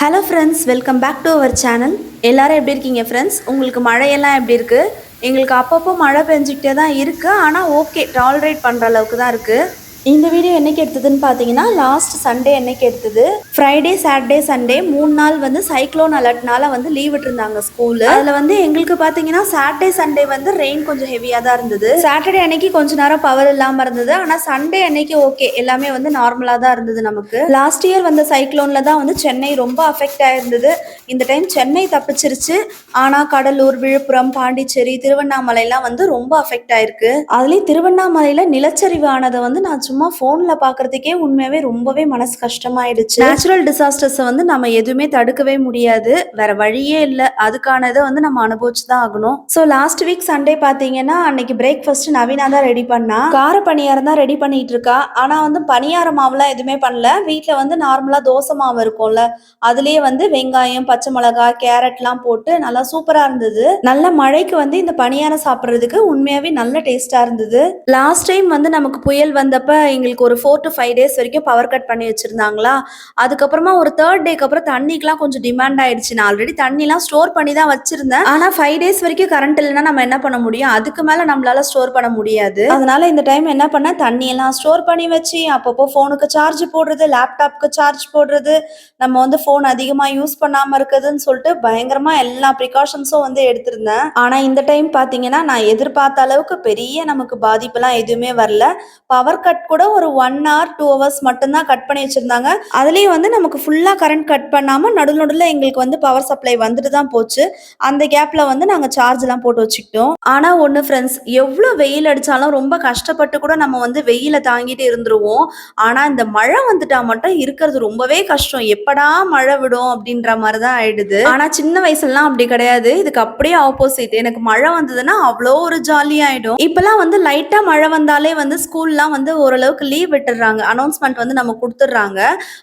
Hello friends welcome back to our channel எல்லோரும் எப்படி இருக்கீங்க ஃப்ரெண்ட்ஸ் உங்களுக்கு மழையெல்லாம் எப்படி இருக்குது எங்களுக்கு அப்பப்போ மழை பெஞ்சிக்கிட்டே தான் இருக்குது ஆனால் ஓகே டாலரேட் பண்ணுற அளவுக்கு தான் இருக்குது இந்த வீடியோ என்னைக்கு எடுத்ததுன்னு பார்த்தீங்கன்னா லாஸ்ட் சண்டே என்னைக்கு எடுத்தது? ஃப்ரைடே சாட்டர்டே சண்டே மூணு நாள் வந்து சைக்ளோன் அலர்ட்னால வந்து லீவ் விட்டுருந்தாங்க ஸ்கூலு அதில் வந்து எங்களுக்கு பார்த்தீங்கன்னா சாட்டர்டே சண்டே வந்து ரெயின் கொஞ்சம் ஹெவியாக தான் இருந்தது. சாட்டர்டே அன்னைக்கு கொஞ்ச நேரம் பவர் இல்லாமல் இருந்தது. ஆனால் சண்டே அன்னைக்கு ஓகே எல்லாமே வந்து நார்மலாக தான் இருந்தது நமக்கு. லாஸ்ட் இயர் வந்த சைக்ளோனில் தான் வந்து சென்னை ரொம்ப அஃபெக்ட் ஆயிருந்தது. இந்த டைம் சென்னை தப்பிச்சிருச்சு. ஆனால் கடலூர் விழுப்புரம் பாண்டிச்சேரி திருவண்ணாமலைலாம் வந்து ரொம்ப அஃபெக்ட் ஆயிருக்கு. அதுலேயும் திருவண்ணாமலையில் நிலச்சரிவு ஆனதை வந்து நான் சும்மா ஃபோனில் பார்க்கறதுக்கே உண்மையாகவே ரொம்பவே மனசு கஷ்டமாயிடுச்சு நேச்சுரல் டிசாஸ்டர்ஸை வந்து நம்ம எதுவுமே தடுக்கவே முடியாது. வேற வழியே இல்லை. அதுக்கானதை வந்து நம்ம அனுபவிச்சு தான் ஆகணும். ஸோ லாஸ்ட் வீக் சண்டே பார்த்தீங்கன்னா அன்னைக்கு பிரேக்ஃபாஸ்ட் நவீனா தான் ரெடி பண்ணா. கார பணியாரம் தான் ரெடி பண்ணிட்டு இருக்கா. ஆனால் வந்து பணியார மாவுலாம் எதுவுமே பண்ணல. வீட்டில் வந்து நார்மலாக தோசை மாவு இருக்கும்ல. அதுலேயே வந்து வெங்காயம் பச்சை மிளகாய் கேரட்லாம் போட்டு நல்லா சூப்பராக இருந்தது. நல்ல மழைக்கு வந்து இந்த பணியாரம் சாப்பிட்றதுக்கு உண்மையாகவே நல்ல டேஸ்ட்டாக இருந்தது. லாஸ்ட் டைம் வந்து நமக்கு புயல் வந்தப்ப எங்களுக்கு ஒரு ஃபோர் டு ஃபைவ் டேஸ் வரைக்கும் பவர் கட் பண்ணி வச்சுருந்தாங்களா? அதுக்கப்புறமா ஒரு தேர்ட் டேக்கு அப்புறம் தண்ணிக்கெலாம் கொஞ்சம் டிமாண்ட் ஆயிடுச்சு. நான் ஆல்ரெடி தண்ணிலாம் ஸ்டோர் பண்ணி தான் வச்சுருந்தேன். ஆனால் ஃபைவ் டேஸ் வரைக்கும் கரண்ட் இல்லைன்னா நம்ம என்ன பண்ண முடியும்? அதுக்கு மேலே நம்மளால ஸ்டோர் பண்ண முடியாது. அதனால இந்த டைம் என்ன பண்ண தண்ணியெல்லாம் ஸ்டோர் பண்ணி வச்சு அப்பப்போ ஃபோனுக்கு சார்ஜ் போடுறது லேப்டாப்க்கு சார்ஜ் போடுறது நம்ம வந்து ஃபோன் அதிகமாக யூஸ் பண்ணாமல் இருக்குதுன்னு சொல்லிட்டு பயங்கரமாக எல்லா ப்ரிகாஷன்ஸும் வந்து எடுத்திருந்தேன். ஆனால் இந்த டைம் பார்த்தீங்கன்னா நான் எதிர்பார்த்த அளவுக்கு பெரிய நமக்கு பாதிப்புலாம் எதுவுமே வரல. பவர் கட் கூட ஒரு ஒன் ஹவர் டூ ஹவர்ஸ் மட்டும்தான் கட் பண்ணி வச்சுருந்தாங்க. அதுலேயும் வந்து நமக்கு ஃபுல்லாக கரண்ட் கட் பண்ணாமல் நடு நடுவில் எங்களுக்கு வந்து பவர் சப்ளை வந்துட்டு தான் போச்சு. அந்த கேப்பில் வந்து நாங்கள் சார்ஜ்லாம் போட்டு வச்சுக்கிட்டோம். ஆனால் ஒன்று ஃப்ரெண்ட்ஸ் எவ்வளோ வெயில் அடித்தாலும் ரொம்ப கஷ்டப்பட்டு கூட நம்ம வந்து வெயிலை தாங்கிட்டு இருந்துருவோம். ஆனால் இந்த மழை வந்துட்டா மட்டும் இருக்கிறது ரொம்பவே கஷ்டம். எப்படா மழை விடும் அப்படின்ற மாதிரி தான் ஆயிடுது. ஆனால் சின்ன வயசுலலாம் அப்படி கிடையாது. இதுக்கு அப்படியே ஆப்போசிட் எனக்கு மழை வந்ததுன்னா அவ்வளோ ஒரு ஜாலியாயிடும் இப்பெல்லாம் வந்து லைட்டாக மழை வந்தாலே வந்து ஸ்கூல்லாம் வந்து ஒரு ஓரளவுக்கு லீவ் விட்டுடுறாங்க அனௌன்ஸ்மெண்ட் வந்து நம்ம கொடுத்துட்றாங்க.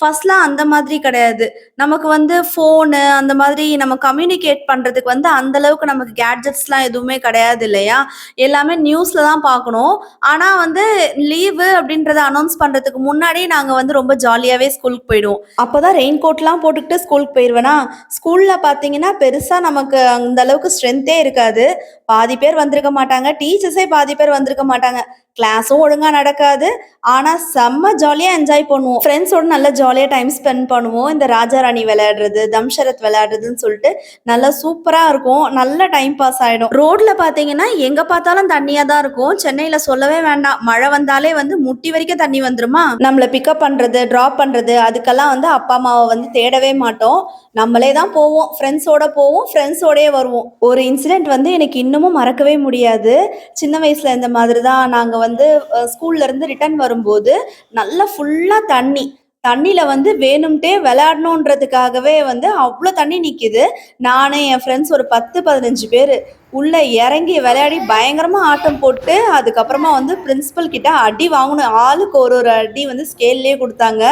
ஃபர்ஸ்ட்லாம் அந்த மாதிரி கிடையாது. நமக்கு வந்து ஃபோனு அந்த மாதிரி நம்ம கம்யூனிகேட் பண்ணுறதுக்கு வந்து அந்த அளவுக்கு நமக்கு கேட்ஜெட்ஸ்லாம் எதுவுமே கிடையாது இல்லையா? எல்லாமே நியூஸில் தான் பார்க்கணும். ஆனால் வந்து லீவு அப்படின்றத அனௌன்ஸ் பண்ணுறதுக்கு முன்னாடி நாங்கள் வந்து ரொம்ப ஜாலியாகவே ஸ்கூலுக்கு போயிடுவோம். அப்போ தான் ரெயின் கோட்லாம் போட்டுக்கிட்டு ஸ்கூலுக்கு போயிடுவேனா ஸ்கூலில் பார்த்தீங்கன்னா பெருசாக நமக்கு அந்த அளவுக்கு ஸ்ட்ரென்த்தே இருக்காது. பாதி பேர் வந்திருக்க மாட்டாங்க. டீச்சர்ஸே பாதி பேர் வந்திருக்க மாட்டாங்க. கிளாஸும் ஒழுங்காக நடக்காது. ஆனால் செம்ம ஜாலியாக என்ஜாய் பண்ணுவோம். ஃப்ரெண்ட்ஸோட நல்லா ஜாலியாக டைம் ஸ்பெண்ட் பண்ணுவோம். இந்த ராஜா ராணி விளையாடுறது தம்ஷரத் விளையாடுறதுன்னு சொல்லிட்டு நல்லா சூப்பராக இருக்கும். நல்ல டைம் பாஸ் ஆகிடும் ரோட்டில் பார்த்தீங்கன்னா எங்கே பார்த்தாலும் தண்ணியாக தான் இருக்கும். சென்னையில் சொல்லவே வேண்டாம். மழை வந்தாலே வந்து முட்டி வரைக்கும் தண்ணி வந்துருமா? நம்மளை பிக்கப் பண்ணுறது ட்ராப் பண்ணுறது அதுக்கெல்லாம் வந்து அப்பா அம்மாவை வந்து தேடவே மாட்டோம். நம்மளே தான் போவோம். ஃப்ரெண்ட்ஸோட போவோம். ஃப்ரெண்ட்ஸோடயே வருவோம். ஒரு இன்சிடென்ட் வந்து எனக்கு இன்னமும் மறக்கவே முடியாது. சின்ன வயசில் இந்த மாதிரி தான் நாங்கள் வந்து வந்து ஸ்கூல்ல இருந்து ரிட்டர்ன் வரும்போது நல்லா ஃபுல்லாக தண்ணி. தண்ணியில வந்து வேணும்ட்டே விளையாடணுன்றதுக்காகவே வந்து அவ்வளோ தண்ணி நிற்கிது நானே என் ஃப்ரெண்ட்ஸ் ஒரு பத்து பதினஞ்சு பேர் உள்ள இறங்கி விளையாடி பயங்கரமா ஆட்டம் போட்டு அதுக்கப்புறமா வந்து பிரின்சிபல் கிட்ட அடி வாங்கணும் ஆளுக்கு ஒரு ஒரு அடி வந்து ஸ்கேல்லே கொடுத்தாங்க.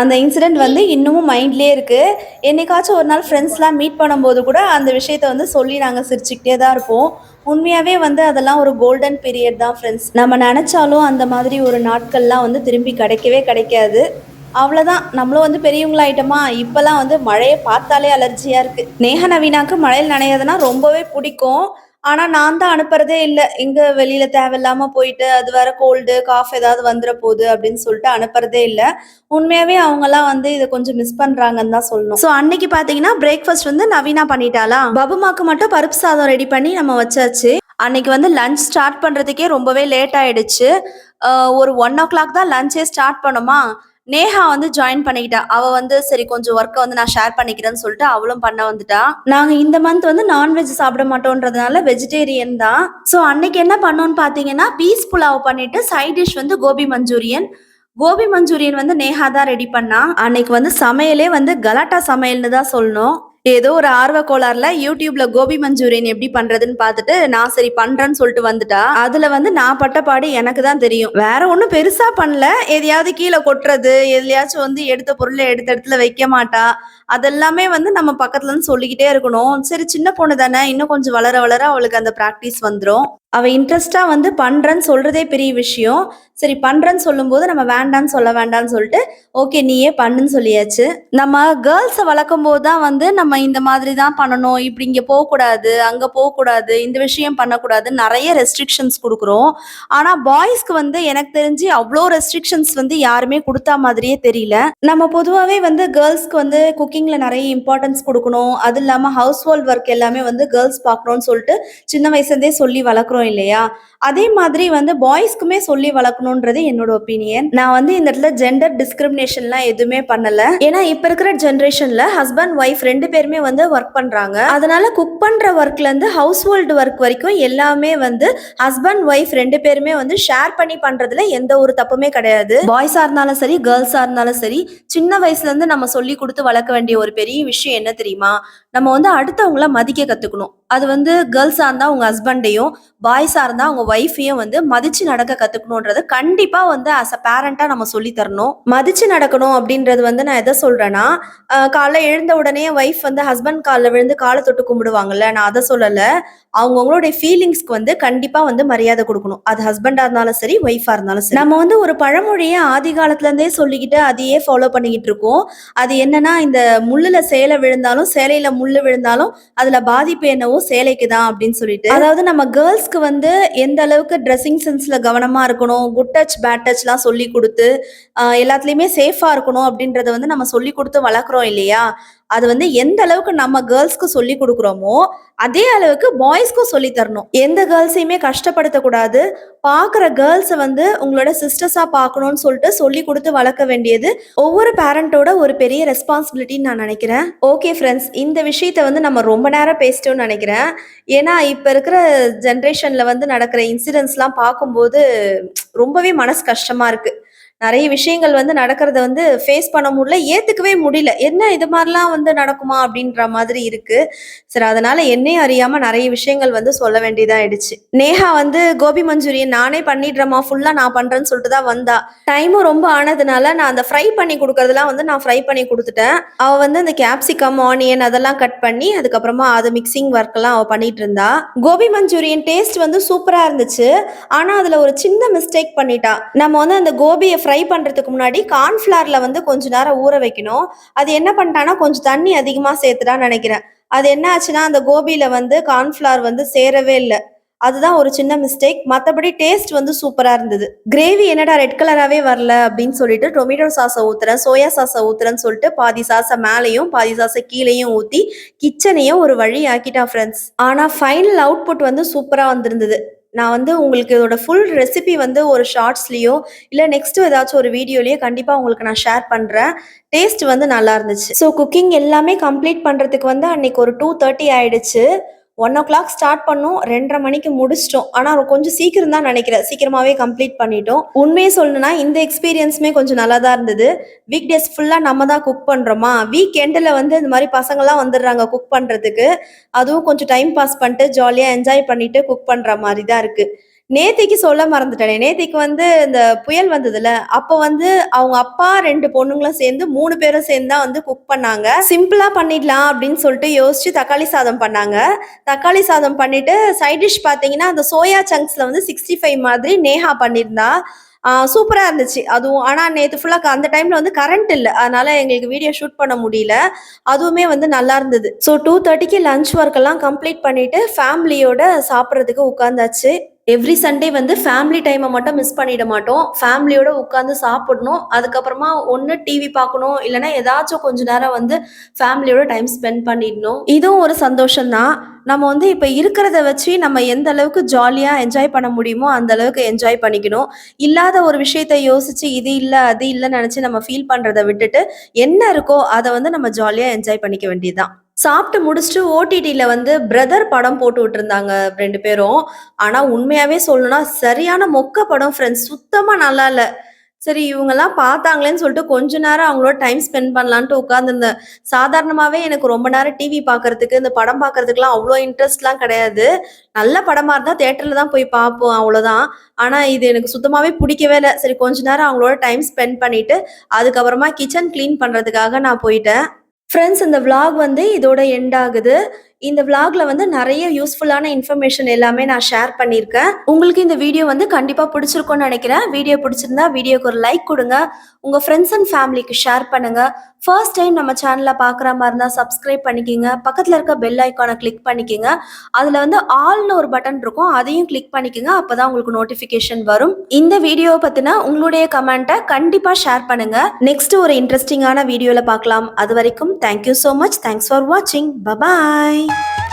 அந்த இன்சிடென்ட் வந்து இன்னமும் மைண்ட்லேயே இருக்கு. என்னைக்காச்சும் ஒரு நாள் ஃப்ரெண்ட்ஸ்லாம் மீட் பண்ணும்போது கூட அந்த விஷயத்த வந்து சொல்லி நாங்கள் சிரிச்சுக்கிட்டே தான் இருப்போம். உண்மையாகவே வந்து அதெல்லாம் ஒரு கோல்டன் பீரியட் தான் ஃப்ரெண்ட்ஸ் நம்ம நினச்சாலும் அந்த மாதிரி ஒரு நாட்கள்லாம் வந்து திரும்பி கிடைக்கவே கிடைக்காது. அவ்வளோதான் நம்மளும் வந்து பெரியவங்களாயிட்டோமா? இப்போல்லாம் வந்து மழையை பார்த்தாலே அலர்ஜியாக இருக்குது நேஹ நவீனாக்கு மழையில் நனையாதுன்னா ரொம்பவே பிடிக்கும். ஆனால் நான் தான் அனுப்புறதே இல்லை. எங்கே வெளியில் தேவையில்லாமல் போயிட்டு அது வேற கோல்டு காஃப் ஏதாவது வந்துட போகுது அப்படின்னு சொல்லிட்டு அனுப்புறதே இல்லை. உண்மையாகவே அவங்கெல்லாம் வந்து இதை கொஞ்சம் மிஸ் பண்ணுறாங்கன்னு தான் சொல்லணும். ஸோ அன்னைக்கு பார்த்தீங்கன்னா பிரேக்ஃபாஸ்ட் வந்து நவீனா பண்ணிட்டாளா? பபுமாக்கு மட்டும் பருப்பு சாதம் ரெடி பண்ணி நம்ம வச்சாச்சு. அன்னைக்கு வந்து லஞ்ச் ஸ்டார்ட் பண்ணுறதுக்கே ரொம்பவே லேட் ஆயிடுச்சு. ஒரு ஒன் ஓ கிளாக் தான் லஞ்சே ஸ்டார்ட் பண்ணோமா? நேஹா வந்து ஜாயின் பண்ணிக்கிட்டா. அவ வந்து சரி கொஞ்சம் ஒர்க்கை வந்து நான் ஷேர் பண்ணிக்கிறேன்னு சொல்லிட்டு அவளும் பண்ண வந்துட்டா. நாங்க இந்த மந்த் வந்து நான்வெஜ் சாப்பிட மாட்டோன்றதுனால வெஜிடேரியன் தான். ஸோ அன்னைக்கு என்ன பண்ணோம்னு பாத்தீங்கன்னா பீஸ் புலாவ் பண்ணிட்டு சைட் டிஷ் வந்து கோபி மஞ்சூரியன். கோபி மஞ்சூரியன் வந்து நேஹா தான் ரெடி பண்ணா. அன்னைக்கு வந்து சமையலே வந்து கலாட்டா சமையல்னு தான் சொல்லணும். ஏதோ ஒரு ஆர்வ கோளாறுல யூடியூப்ல கோபி மஞ்சூரியன் எப்படி பண்றதுன்னு பார்த்துட்டு நான் சரி பண்றேன்னு சொல்லிட்டு வந்துட்டா. அதுல வந்து நான் பட்ட பாடு எனக்கு தான் தெரியும். வேற ஒன்றும் பெருசா பண்ணல. எதையாவது கீழே கொட்டுறது எதுலயாச்சும் வந்து எடுத்த பொருளை எடுத்த இடத்துல வைக்க மாட்டா. அதெல்லாமே வந்து நம்ம பக்கத்துல இருந்து சொல்லிக்கிட்டே இருக்கணும். சரி சின்ன பொண்ணு தானே இன்னும் கொஞ்சம் வளர வளர அவளுக்கு அந்த ப்ராக்டிஸ் வந்துடும் அவ இன்ட்ரெஸ்டா வந்து பண்றேன்னு சொல்றதே பெரிய விஷயம். சரி பண்ணுறேன்னு சொல்லும்போது நம்ம வேண்டான்னு சொல்ல வேண்டாம்னு சொல்லிட்டு ஓகே நீயே பண்ணுன்னு சொல்லியாச்சு. நம்ம கேர்ள்ஸை வளர்க்கும் போது தான் வந்து நம்ம இந்த மாதிரி தான் பண்ணணும். இப்படி இங்கே போகக்கூடாது அங்கே போகக்கூடாது இந்த விஷயம் பண்ணக்கூடாது நிறைய ரெஸ்ட்ரிக்ஷன்ஸ் கொடுக்குறோம். ஆனால் பாய்ஸ்க்கு வந்து எனக்கு தெரிஞ்சு அவ்வளோ ரெஸ்ட்ரிக்ஷன்ஸ் வந்து யாருமே கொடுத்தா மாதிரியே தெரியல. நம்ம பொதுவாகவே வந்து கேர்ள்ஸ்க்கு வந்து குக்கிங்கில் நிறைய இம்பார்ட்டன்ஸ் கொடுக்கணும். அது இல்லாமல் ஹவுஸ் ஹோல்ட் ஒர்க் எல்லாமே வந்து கேர்ள்ஸ் பார்க்கணும்னு சொல்லிட்டு சின்ன வயசுலேருந்தே சொல்லி வளர்க்குறோம் இல்லையா? அதே மாதிரி வந்து பாய்ஸ்க்குமே சொல்லி வளர்க்கணுன்றது என்னோட ஒப்பீனியன் நான் வந்து இந்த இடத்துல ஜெண்டர் டிஸ்கிரிமினேஷன்லாம் எதுவுமே பண்ணல. ஏன்னா இப்போ இருக்கிற ஜென்ரேஷன்ல ஹஸ்பண்ட் ஒய்ஃப் ரெண்டு பேருமே வந்து ஒர்க் பண்றாங்க. அதனால குக் பண்ற ஒர்க்ல இருந்து ஹவுஸ் ஹோல்டு ஒர்க் வரைக்கும் எல்லாமே வந்து ஹஸ்பண்ட் ஒய்ஃப் ரெண்டு பேருமே வந்து ஷேர் பண்ணி பண்றதுல எந்த ஒரு தப்புமே கிடையாது. பாய்ஸா இருந்தாலும் சரி கேர்ள்ஸா இருந்தாலும் சரி சின்ன வயசுல இருந்து நம்ம சொல்லி கொடுத்து வளர்க்க வேண்டிய ஒரு பெரிய விஷயம் என்ன தெரியுமா? நம்ம வந்து அடுத்தவங்கள மதிக்க கத்துக்கணும். அது வந்து கேர்ள்ஸாக இருந்தால் உங்கள் ஹஸ்பண்டையும் பாய்ஸாக இருந்தால் உங்கள் ஒய்ஃபையும் வந்து மதிச்சு நடக்க கற்றுக்கணுன்றது கண்டிப்பாக வந்து அஸ் அ பேரண்ட்டாக நம்ம சொல்லித்தரணும் மதிச்சு நடக்கணும் அப்படின்றது வந்து நான் எதை சொல்கிறேன்னா காலைல எழுந்த உடனே ஒய்ஃப் வந்து ஹஸ்பண்ட் காலில் விழுந்து காலை தொட்டு கும்பிடுவாங்கல்ல நான் அதை சொல்லலை. அவங்கவுங்களுடைய ஃபீலிங்ஸ்க்கு வந்து கண்டிப்பாக வந்து மரியாதை கொடுக்கணும். அது ஹஸ்பண்டாக இருந்தாலும் சரி ஒய்ஃபாக இருந்தாலும் சரி. நம்ம வந்து ஒரு பழமொழியை ஆதி காலத்துலேருந்தே சொல்லிக்கிட்டு அதையே ஃபாலோ பண்ணிக்கிட்டு இருக்கோம். அது என்னன்னா இந்த முள்ளில் சேலை விழுந்தாலும் சேலையில் முள் விழுந்தாலும் அதில் பாதிப்பு என்னவோ சேலைக்கு தான் அப்படின்னு சொல்லிட்டு. அதாவது நம்ம கேர்ள்ஸ்க்கு வந்து எந்த அளவுக்கு ட்ரெஸ்ஸிங் சென்ஸ்ல கவனமா இருக்கணும் குட் டச் பேட் டச்லாம் சொல்லி கொடுத்து ஆஹ் எல்லாத்துலயுமே சேஃபா இருக்கணும் அப்படின்றத வந்து நம்ம சொல்லி கொடுத்து வளர்க்குறோம் இல்லையா? அது வந்து எந்த அளவுக்கு நம்ம கேர்ள்ஸ்க்கு சொல்லி கொடுக்குறோமோ அதே அளவுக்கு பாய்ஸ்க்கும் சொல்லி தரணும். எந்த கேர்ள்ஸையுமே கஷ்டப்படுத்தக்கூடாது. பார்க்குற கேர்ள்ஸை வந்து உங்களோட சிஸ்டர்ஸாக பார்க்கணும்னு சொல்லிட்டு சொல்லி கொடுத்து வளர்க்க வேண்டியது ஒவ்வொரு பேரண்ட்டோட ஒரு பெரிய ரெஸ்பான்சிபிலிட்டின்னு நான் நினைக்கிறேன். ஓகே ஃப்ரெண்ட்ஸ் இந்த விஷயத்த வந்து நம்ம ரொம்ப நேரம் பேசிட்டோம்னு நினைக்கிறேன். ஏன்னா இப்போ இருக்கிற ஜென்ரேஷனில் வந்து நடக்கிற இன்சிடென்ட்ஸ்லாம் பார்க்கும்போது ரொம்பவே மனசு கஷ்டமாக இருக்குது நிறைய விஷயங்கள் வந்து நடக்கிறத வந்து ஃபேஸ் பண்ண முடியல ஏத்துக்கவே முடியல. என்ன இது மாதிரிலாம் வந்து நடக்குமா அப்படின்ற மாதிரி இருக்கு. சரி அதனால என்னையும் அறியாம நிறைய விஷயங்கள் வந்து சொல்ல வேண்டியதாயிடுச்சு நேஹா வந்து கோபி மஞ்சூரியன் நானே பண்ணிடுறேமா ஃபுல்லா நான் பண்றேன்னு சொல்லிட்டு தான் வந்தா. டைமும் ரொம்ப ஆனதுனால நான் அந்த ஃப்ரை பண்ணி கொடுக்கறதெல்லாம் வந்து நான் ஃப்ரை பண்ணி கொடுத்துட்டேன். அவ வந்து அந்த கேப்சிகம் ஆனியன் அதெல்லாம் கட் பண்ணி அதுக்கப்புறமா அது மிக்சிங் ஒர்க் எல்லாம் அவ பண்ணிட்டு இருந்தா. கோபி மஞ்சூரியன் டேஸ்ட் வந்து சூப்பரா இருந்துச்சு. ஆனா அதுல ஒரு சின்ன மிஸ்டேக் பண்ணிட்டா. நம்ம வந்து அந்த கோபியை ஃப்ரை பண்ணுறதுக்கு முன்னாடி கார்ன்ஃப்ளாரில் வந்து கொஞ்ச நேரம் ஊற வைக்கணும். அது என்ன பண்ணிட்டான்னா கொஞ்சம் தண்ணி அதிகமாக சேர்த்துட்டான்னு நினைக்கிறேன். அது என்ன ஆச்சுன்னா அந்த கோபியில் வந்து கார்ன்ஃப்ளார் வந்து சேரவே இல்லை. அதுதான் ஒரு சின்ன மிஸ்டேக் மற்றபடி டேஸ்ட் வந்து சூப்பராக இருந்தது. கிரேவி என்னடா ரெட் கலராகவே வரல அப்படின்னு சொல்லிட்டு டொமேட்டோ சாஸை ஊற்றுறேன் சோயா சாஸை ஊற்றுறேன்னு சொல்லிட்டு பாதி சாஸை மேலேயும் பாதி சாஸை கீழேயும் ஊற்றி கிச்சனையும் ஒரு வழி ஆக்கிட்டா ஃப்ரெண்ட்ஸ் ஆனால் ஃபைனல் அவுட்புட் வந்து சூப்பராக வந்திருந்தது. நான் வந்து உங்களுக்கு இதோட ஃபுல் ரெசிபி வந்து ஒரு ஷார்ட்ஸ்லேயோ இல்லை நெக்ஸ்ட் ஏதாச்சும் ஒரு வீடியோலேயோ கண்டிப்பாக உங்களுக்கு நான் ஷேர் பண்ணுறேன் டேஸ்ட் வந்து நல்லா இருந்துச்சு. ஸோ குக்கிங் எல்லாமே கம்ப்ளீட் பண்ணுறதுக்கு வந்து அன்னைக்கு ஒரு டூ தேர்ட்டி ஆயிடுச்சு. ஒன் ஓ கிளாக் ஸ்டார்ட் பண்ணோம் ரெண்டரை மணிக்கு முடிச்சிட்டோம். ஆனால் கொஞ்சம் சீக்கிரம் தான் நினைக்கிறேன் சீக்கிரமாகவே கம்ப்ளீட் பண்ணிட்டோம். உண்மையை சொல்லணும்னா இந்த எக்ஸ்பீரியன்ஸுமே கொஞ்சம் நல்லா தான் இருந்தது. வீக் டேஸ் ஃபுல்லாக நம்ம தான் குக் பண்ணுறோமா வீக் எண்டில் வந்து இந்த மாதிரி பசங்கள்லாம் வந்துடுறாங்க குக் பண்ணுறதுக்கு அதுவும் கொஞ்சம் டைம் பாஸ் பண்ணிட்டு ஜாலியாக என்ஜாய் பண்ணிட்டு குக் பண்ணுற மாதிரி தான் இருக்குது நேத்திக்கு சொல்ல மறந்துட்டேனே. நேத்திக்கு வந்து இந்த புயல் வந்ததுல அப்போ வந்து அவங்க அப்பா ரெண்டு பொண்ணுங்களும் சேர்ந்து மூணு பேரும் சேர்ந்து தான் வந்து குக் பண்ணாங்க. சிம்பிளா பண்ணிடலாம் அப்படின்னு சொல்லிட்டு யோசிச்சு தக்காளி சாதம் பண்ணாங்க. தக்காளி சாதம் பண்ணிட்டு சைட் டிஷ் பாத்தீங்கன்னா அந்த சோயா சங்க்ஸ்ல வந்து சிக்ஸ்டி ஃபைவ் மாதிரி நேஹா பண்ணியிருந்தா. சூப்பராக இருந்துச்சு. அதுவும் ஆனால் நேற்று ஃபுல்லாக அந்த டைமில் வந்து கரண்ட் இல்லை. அதனால எங்களுக்கு வீடியோ ஷூட் பண்ண முடியல. அதுவுமே வந்து நல்லா இருந்தது. ஸோ டூ தேர்ட்டிக்கு லஞ்ச் ஒர்க்கெல்லாம் கம்ப்ளீட் பண்ணிவிட்டு ஃபேமிலியோட சாப்பிட்றதுக்கு உட்காந்தாச்சு எவ்ரி சண்டே வந்து ஃபேமிலி டைமை மட்டும் மிஸ் பண்ணிட மாட்டோம். ஃபேமிலியோட உட்காந்து சாப்பிடணும். அதுக்கப்புறமா ஒன்று டிவி பார்க்கணும். இல்லைன்னா ஏதாச்சும் கொஞ்ச நேரம் வந்து ஃபேமிலியோட டைம் ஸ்பெண்ட் பண்ணிடணும். இதுவும் ஒரு சந்தோஷம்தான். நம்ம வந்து இப்போ இருக்கிறத வச்சு நம்ம எந்த அளவுக்கு ஜாலியாக என்ஜாய் பண்ண முடியுமோ அந்த அளவுக்கு என்ஜாய் பண்ணிக்கணும். இல்லாத ஒரு விஷயத்தை யோசிச்சு இது இல்லை அது இல்லைன்னு நினச்சி நம்ம ஃபீல் பண்ணுறதை விட்டுட்டு என்ன இருக்கோ அதை வந்து நம்ம ஜாலியாக என்ஜாய் பண்ணிக்க வேண்டியதுதான். சாப்பிட்டு முடிச்சுட்டு ஓடிடியில் வந்து பிரதர் படம் போட்டு விட்டுருந்தாங்க ரெண்டு பேரும். ஆனால் உண்மையாகவே சொல்லணும்னா சரியான மொக்க படம் ஃப்ரெண்ட்ஸ் சுத்தமாக நல்லா இல்லை. சரி இவங்கெல்லாம் பார்த்தாங்களேன்னு சொல்லிட்டு கொஞ்ச நேரம் அவங்களோட டைம் ஸ்பெண்ட் பண்ணலான்ட்டு உட்காந்துருந்தேன் சாதாரணமாகவே எனக்கு ரொம்ப நேரம் டிவி பார்க்கறதுக்கு இந்த படம் பார்க்கறதுக்குலாம் அவ்வளோ இன்ட்ரெஸ்ட்லாம் கிடையாது. நல்ல படமாக இருந்தால் தேட்டரில் தான் போய் பார்ப்போம் அவ்வளோதான். ஆனால் இது எனக்கு சுத்தமாகவே பிடிக்கவே இல்லை. சரி கொஞ்ச நேரம் அவங்களோட டைம் ஸ்பெண்ட் பண்ணிவிட்டு அதுக்கப்புறமா கிச்சன் க்ளீன் பண்ணுறதுக்காக நான் போயிட்டேன். ஃப்ரெண்ட்ஸ் இந்த vlog வந்து இதோட எண்ட் ஆகுது. இந்த vlogல வந்து நிறைய யூஸ்ஃபுல்லான இன்ஃபர்மேஷன் எல்லாமே நான் ஷேர் பண்ணியிருக்கேன். உங்களுக்கு இந்த வீடியோ வந்து கண்டிப்பாக பிடிச்சிருக்கும்னு நினைக்கிறேன். வீடியோ பிடிச்சிருந்தா வீடியோக்கு ஒரு லைக் கொடுங்க. உங்கள் ஃப்ரெண்ட்ஸ் அண்ட் ஃபேமிலிக்கு ஷேர் பண்ணுங்க. ஃபர்ஸ்ட் டைம் நம்ம சேனலை பார்க்குற மாதிரி இருந்தால் சப்ஸ்கிரைப் பண்ணிக்கிங்க. பக்கத்தில் இருக்க பெல் ஐக்கானை கிளிக் பண்ணிக்கிங்க. அதில் வந்து ஆல்னு ஒரு பட்டன் இருக்கும். அதையும் கிளிக் பண்ணிக்கோங்க. அப்போ தான் உங்களுக்கு நோட்டிஃபிகேஷன் வரும். இந்த வீடியோவை பற்றின உங்களுடைய கமெண்ட்டை கண்டிப்பாக ஷேர் பண்ணுங்க. நெக்ஸ்ட் ஒரு இன்ட்ரெஸ்டிங்கான வீடியோவில் பார்க்கலாம் அது வரைக்கும் thank you so much thanks for வாட்சிங் பபாய் Bye.